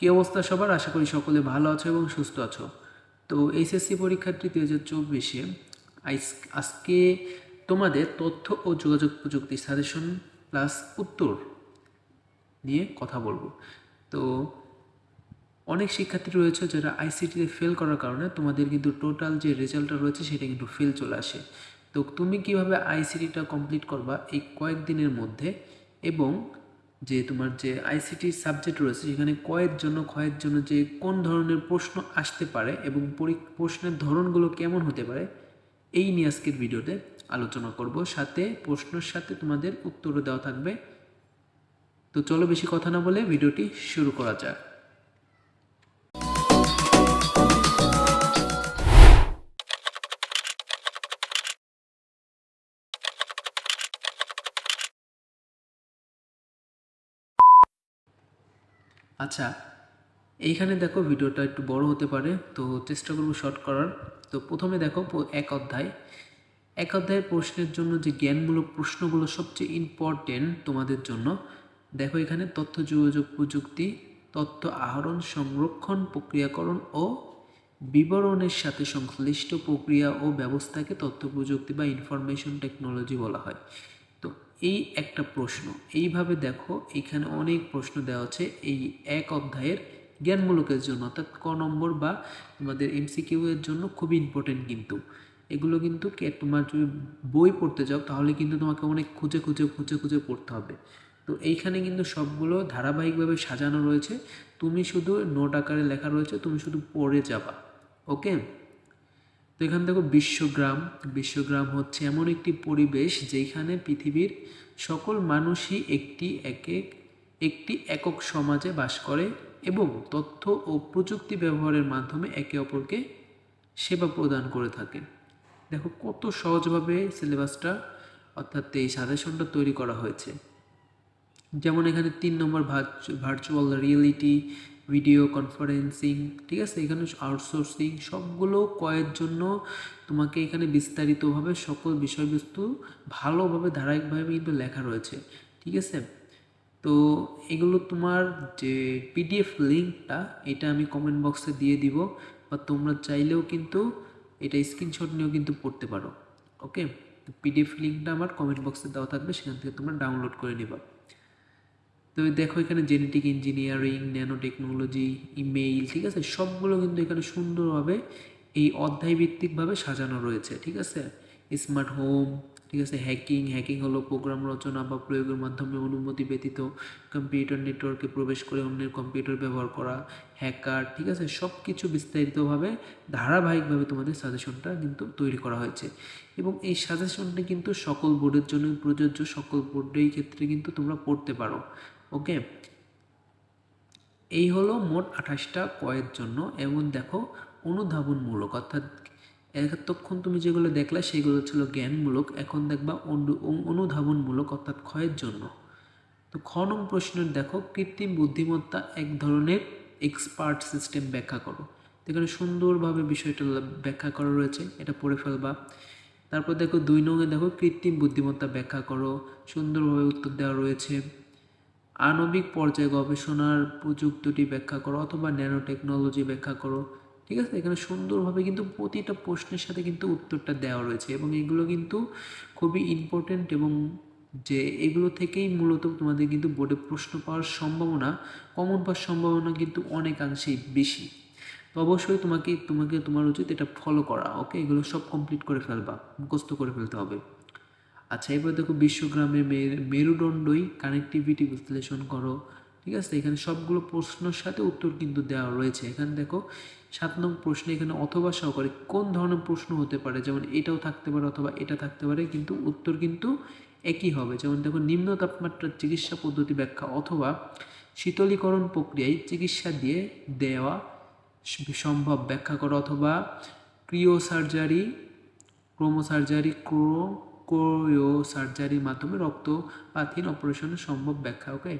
কী অবস্থা সবার? আশা করি সকলে ভালো আছো এবং সুস্থ আছো। তো এইচএসসি পরীক্ষার্থী দুই হাজার চব্বিশে আজকে তোমাদের তথ্য ও যোগাযোগ প্রযুক্তি সাজেশন প্লাস উত্তর নিয়ে কথা বলব। তো অনেক শিক্ষার্থী রয়েছে যারা আইসিটিতে ফেল করার কারণে তোমাদের কিন্তু টোটাল যে রেজাল্টটা রয়েছে সেটা কিন্তু ফেল চলে আসে। তো তুমি কীভাবে আইসিটিটা কমপ্লিট করবা এই কয়েকদিনের মধ্যে? এবং যে তোমার যে আইসিটির সাবজেক্ট রয়েছে, সেখানে কয়ের জন্য ক্ষয়ের জন্য যে কোন ধরনের প্রশ্ন আসতে পারে এবং প্রশ্নের ধরনগুলো কেমন হতে পারে, এই নিয়ে আজকের ভিডিওতে আলোচনা করব। সাথে প্রশ্নের সাথে তোমাদের উত্তরও দেওয়া থাকবে। তো চলো বেশি কথা না বলে ভিডিওটি শুরু করা যাক। আচ্ছা এইখানে দেখো ভিডিওটা একটু বড় হতে পারে, তো চেষ্টা করব শর্ট করার। তো প্রথমে দেখো এক অধ্যায়। এক অধ্যায়ের প্রশ্নের জন্য যে জ্ঞানমূলক প্রশ্নগুলো সবচেয়ে ইম্পর্টেন্ট তোমাদের জন্য, দেখো এখানে তথ্য যোগাযোগ প্রযুক্তি, তথ্য আহরণ, সংরক্ষণ, প্রক্রিয়াকরণ ও বিবরণের সাথে সংশ্লিষ্ট প্রক্রিয়া ও ব্যবস্থাকে তথ্য প্রযুক্তি বা ইনফরমেশন টেকনোলজি বলা হয়। এই একটা প্রশ্ন। এইভাবে দেখো, এখানে অনেক প্রশ্ন দেওয়া আছে এই এক অধ্যায়ের জ্ঞানমূলকের জন্য, অর্থাৎ ক নম্বর বা তোমাদের এমসিকিউ এর জন্য খুবই ইম্পর্টেন্ট কিন্তু। এগুলো কিন্তু তোমার যদি বই পড়তে যাও, তাহলে কিন্তু তোমাকে অনেক খুঁজে খুঁজে খুঁজে খুঁজে পড়তে হবে। তো এইখানে কিন্তু সবগুলো ধারাবাহিকভাবে সাজানো রয়েছে। তুমি শুধু নোট আকারে লেখা রয়েছে, তুমি শুধু পড়ে যাবা ওকে তো এখান দেখো বিশ্বগ্রাম। বিশ্বগ্রাম হচ্ছে এমন একটি পরিবেশ যেখানে পৃথিবীর সকল মানুষই একটি এক, একটি একক সমাজে বাস করে এবং তথ্য ও প্রযুক্তি ব্যবহারের মাধ্যমে একে অপরকে সেবা প্রদান করে থাকে। দেখো কত সহজভাবে সিলেবাসটা অর্থাৎ এই সাজেশনটা তৈরি করা হয়েছে। যেমন এখানে তিন নম্বর ভার্চুয়াল রিয়েলিটি ভিডিও কনফারেন্সিং ঠিক আছে? এখানে আউটসোর্সিং সবগুলো কয়ের জন্য তোমাকে এখানে বিস্তারিতভাবে সকল বিষয়বস্তু ভালোভাবে, ধারাবাহিকভাবে কিন্তু লেখা রয়েছে, ঠিক আছে? তো এগুলো তোমার যে পিডিএফ লিঙ্কটা এটা আমি কমেন্ট বক্সে দিয়ে দিব বা তোমরা চাইলেও কিন্তু এটা স্ক্রিনশট নিয়েও কিন্তু পড়তে পারো ওকে পিডিএফ লিঙ্কটা আমার কমেন্ট বক্সে দেওয়া থাকবে, সেখান থেকে তোমরা ডাউনলোড করে নেবা। তো দেখো এখানে genetic engineering nano technology email ঠিক আছে? সবগুলো কিন্তু এখানে সুন্দরভাবে এই অধ্যায়ভিত্তিকভাবে সাজানো রয়েছে, ঠিক আছে? স্মার্ট হোম ঠিক আছে? হ্যাকিং হ্যাকিং হলো প্রোগ্রাম রচনা বা প্রয়োগের মাধ্যমে অনুমতি ব্যতীত কম্পিউটার নেটওয়ার্কে প্রবেশ করে অন্যের কম্পিউটার ব্যবহার করা হ্যাকার ঠিক আছে? সব কিছু বিস্তারিতভাবে, ধারাবাহিকভাবে তোমাদের সাজেশনটা কিন্তু তৈরি করা হয়েছে। এবং এই সাজেশনটা কিন্তু সকল বোর্ডের জন্য প্রযোজ্য, সকল বোর্ডের ক্ষেত্রে কিন্তু তোমরা পড়তে পারো। ওকে? এই হলো মোট আঠাশটা কয়ের জন্য এবং দেখো অনুধাবনমূলক, অর্থাৎ এতক্ষণ তুমি যেগুলো দেখলে সেগুলো ছিল জ্ঞানমূলক, এখন দেখবা অনুধাবনমূলক, অর্থাৎ ক্ষয়ের জন্য। তো খ প্রশ্নের দেখো, কৃত্রিম বুদ্ধিমত্তা এক ধরনের এক্সপার্ট সিস্টেম ব্যাখ্যা করো। এখানে সুন্দরভাবে বিষয়টা ব্যাখ্যা করা রয়েছে, এটা পড়ে ফেলবা। তারপর দেখো দুই নঙে দেখো কৃত্রিম বুদ্ধিমত্তা ব্যাখ্যা করো, সুন্দরভাবে উত্তর দেওয়া রয়েছে। আণবিক পর্যায়ে গবেষণার প্রযুক্তিটি ব্যাখ্যা করো অথবা ন্যানো টেকনোলজি ব্যাখ্যা করো, ঠিক আছে? এখানে সুন্দরভাবে কিন্তু প্রতিটা প্রশ্নের সাথে কিন্তু উত্তরটা দেওয়া রয়েছে এবং এগুলো কিন্তু খুবই ইম্পর্টেন্ট এবং যে এগুলো থেকেই মূলত তোমাদের কিন্তু বোর্ডে প্রশ্ন পাওয়ার সম্ভাবনা কমন পাওয়ার সম্ভাবনা কিন্তু অনেকাংশেই বেশি। তো অবশ্যই তোমাকে তোমাকে, তোমার উচিত এটা ফলো করা ওকে এগুলো সব কমপ্লিট করে ফেলবা, মুখস্থ করে ফেলতে হবে। আচ্ছা এবার দেখো বিশ্বগ্রামের মেরুদণ্ডই কানেক্টিভিটি বিশ্লেষণ করো। ঠিক আছে? এখানে সবগুলো প্রশ্নের সাথে উত্তর কিন্তু দেওয়া রয়েছে। এখানে দেখো, সাত নং প্রশ্নে এখানে অথবা সহকারে কোন ধরনের প্রশ্ন হতে পারে? যেমন এটাও থাকতে পারে অথবা এটা থাকতে পারে, কিন্তু উত্তর কিন্তু একই হবে। যেমন দেখো, নিম্ন তাপমাত্রার চিকিৎসা পদ্ধতি ব্যাখ্যা অথবা শীতলীকরণ প্রক্রিয়ায় চিকিৎসা দিয়ে দেওয়া সম্ভব। ব্যাখ্যা করো, অথবা ক্রিও সার্জারি ক্রোমোসার্জারি, ক্রো কোরিও সার্জারির মাধ্যমে রক্তপাতহীন অপারেশনের সম্ভব ব্যাখ্যা ওকে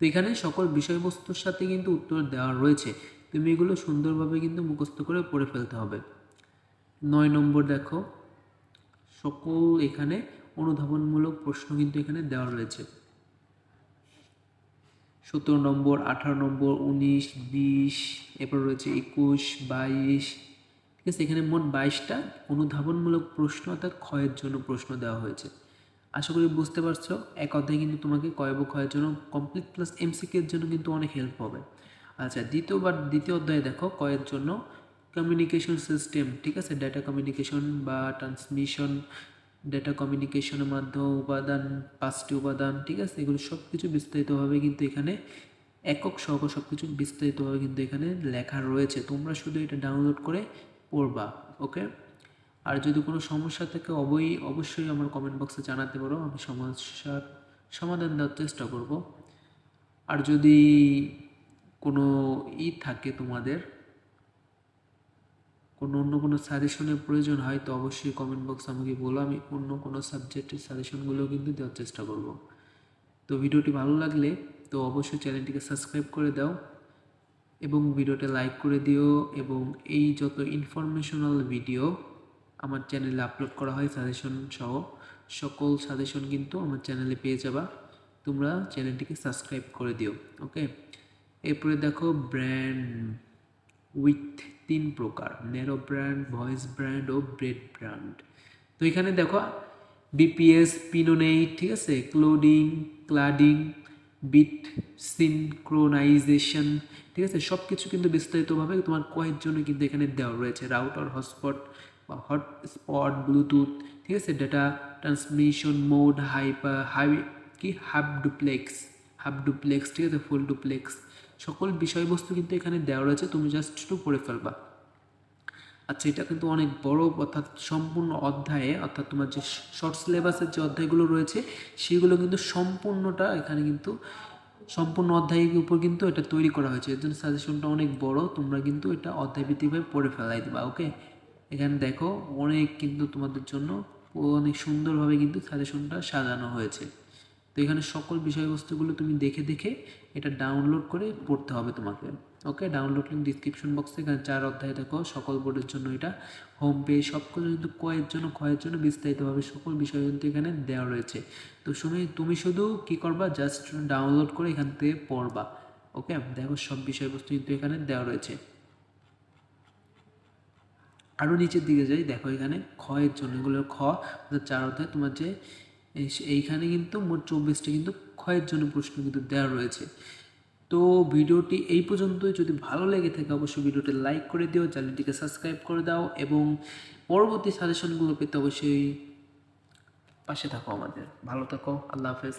তো এখানে সকল বিষয়বস্তুর সাথে কিন্তু উত্তর দেওয়া রয়েছে। তুমি এগুলো সুন্দরভাবে কিন্তু মুখস্থ করে পড়ে ফেলতে হবে। নয় নম্বর দেখো, সকল এখানে অনুধাবনমূলক প্রশ্ন কিন্তু এখানে দেওয়া রয়েছে। সতেরো নম্বর, আঠারো নম্বর, উনিশ, বিশ, এরপর রয়েছে একুশ, বাইশ ঠিক আছে এখানে মোট বাইশটা অনুধাবনমূলক প্রশ্ন অর্থাৎ ক্ষয়ের জন্য প্রশ্ন দেওয়া হয়েছে। আশা করি বুঝতে পারছ, এক অধ্যায় কিন্তু তোমাকে কয় এবং ক্ষয়ের জন্য কমপ্লিট প্লাস এমসিকিউর জন্য কিন্তু অনেক হেল্প হবে। আচ্ছা দ্বিতীয়বার, দ্বিতীয় অধ্যায়ে দেখো কয়ের জন্য কমিউনিকেশন সিস্টেম ঠিক আছে? ডেটা কমিউনিকেশন বা ট্রান্সমিশন ডেটা কমিউনিকেশনের মাধ্যমে উপাদান, পাঁচটি উপাদান, ঠিক আছে? এগুলো সব কিছু বিস্তারিতভাবে কিন্তু এখানে একক সহ সব কিছু বিস্তারিতভাবে কিন্তু এখানে লেখা রয়েছে। তোমরা শুধু এটা ডাউনলোড করে পড়বা ওকে আর যদি কোনো সমস্যা থাকে, অবই, অবশ্যই আমার কমেন্ট বক্সে জানাতে পারো, আমি সমস্যার সমাধান দেওয়ার চেষ্টা করব। আর যদি কোনো ই থাকে তোমাদের, কোনো অন্য কোনো সাজেশনের প্রয়োজন হয়, তো অবশ্যই কমেন্ট বক্স আমাকে বলো, আমি অন্য কোনো সাবজেক্টের সাজেশনগুলোও কিন্তু দেওয়ার চেষ্টা করব। তো ভিডিওটি ভালো লাগলে, তো অবশ্যই চ্যানেলটিকে সাবস্ক্রাইব করে দাও। এবং ভিডিওটা লাইক করে দিও এবং এই যত ইনফরমেশনাল ভিডিও আমার চ্যানেলে আপলোড করা হয় সাজেশন সহ, সকল সাজেশন কিন্তু আমার চ্যানেলে পেয়ে যাবা। তোমরা চ্যানেলটিকে সাবস্ক্রাইব করে দিও ওকে এরপরে দেখো ব্র্যান্ড উইথ তিন প্রকার নেরো ব্র্যান্ড ভয়েস ব্র্যান্ড ও ব্রেড ব্র্যান্ড তো এখানে দেখো বিপিএস পিনোনেইট ঠিক আছে? ক্লোডিং ক্লাডিং বিট সিনক্রোনাইজেশন ঠিক আছে? সব কিছু কিন্তু বিস্তারিতভাবে তোমার কয়ের জন্য কিন্তু এখানে দেওয়া রয়েছে। রাউটার হটস্পট বা হটস্পট ব্লুটুথ ঠিক আছে? Data transmission mode hyper high কি? হাব ডুপ্লেক্স হাব ডুপ্লেক্স ঠিক আছে? ফুল ডুপ্লেক্স সকল বিষয়বস্তু কিন্তু এখানে দেওয়া রয়েছে। তুমি জাস্ট একটু পড়ে ফেলবা। আচ্ছা এটা কিন্তু অনেক বড় অর্থাৎ সম্পূর্ণ অধ্যায়ে, অর্থাৎ তোমার যে শর্ট সিলেবাসের যে অধ্যায়গুলো রয়েছে, সেগুলো কিন্তু সম্পূর্ণটা এখানে কিন্তু সম্পূর্ণ অধ্যায়ের উপর কিন্তু এটা তৈরি করা হয়েছে। এর জন্য সাজেশনটা অনেক বড়। তোমরা কিন্তু এটা অধ্যায়ভিত্তিকভাবে পড়ে ফেলাই দেবা ওকে এখানে দেখো, অনেক কিন্তু তোমাদের জন্য অনেক সুন্দরভাবে কিন্তু সাজেশনটা সাজানো হয়েছে। তো এখানে সকল বিষয়বস্তুগুলো তুমি দেখে দেখে এটা ডাউনলোড করে পড়তে হবে তোমাকে। ওকে ডাউনলোড লিঙ্ক ডিসক্রিপশন বক্সে এখানে চার অধ্যায় দেখো, সকল বোর্ডের জন্য এটা। হোম পেজ সব কিছু কিন্তু কয়ের জন্য ক্ষয়ের জন্য বিস্তারিতভাবে সকল বিষয় কিন্তু এখানে দেওয়া রয়েছে। তো শুনে, তুমি শুধু কি করবা? জাস্ট ডাউনলোড করে এখান থেকে পড়বা। ওকে দেখো সব বিষয়বস্তু কিন্তু এখানে দেওয়া রয়েছে। আরও নিচের দিকে যাই, দেখো এখানে ক্ষয়ের জন্য। এগুলো খ চার অধ্যায়, তোমার যে এই- এইখানে কিন্তু মোট চব্বিশটা কিন্তু ক্ষয়ের জন্য প্রশ্ন কিন্তু দেওয়া রয়েছে। তো ভিডিওটি এই পর্যন্তই। যদি ভালো লেগে থাকে, অবশ্যই ভিডিওটি লাইক করে দিও, চ্যানেলটিকে সাবস্ক্রাইব করে দাও এবং পরবর্তী সাজেশনগুলো পেতে অবশ্যই পাশে থাকো আমাদের। ভালো থাকো, আল্লাহ হাফেজ।